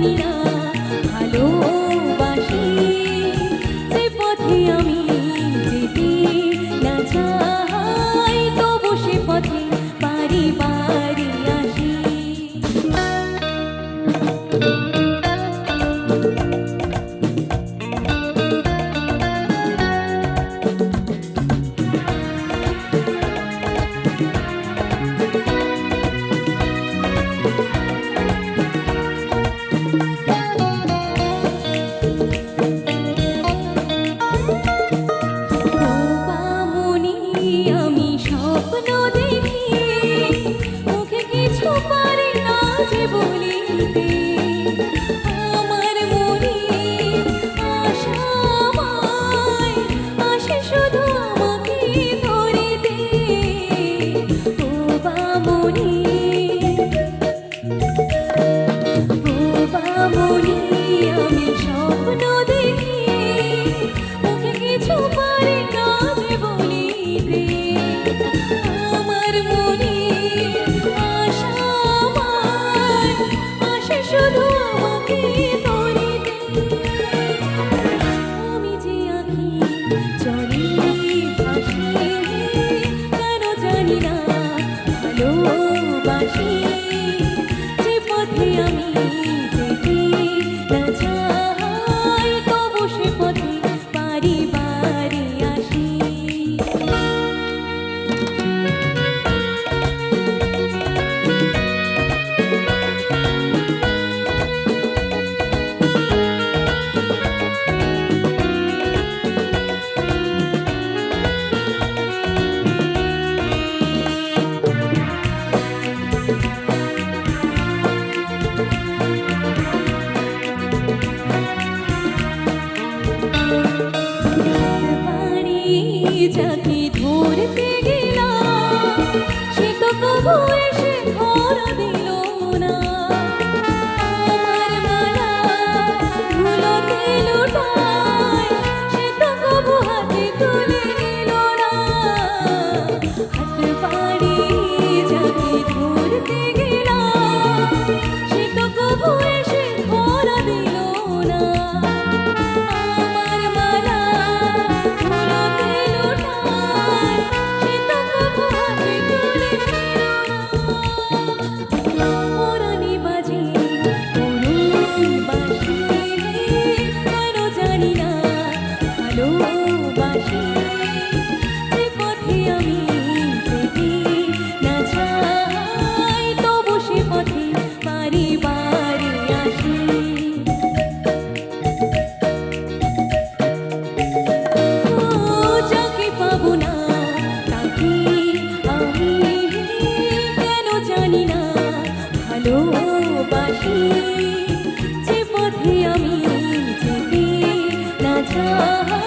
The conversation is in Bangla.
にな যে বলিতে she যাকে ধরতে গেলাম সে তো কবু এসে ধরা দিল যে পথে আমি যদি না যা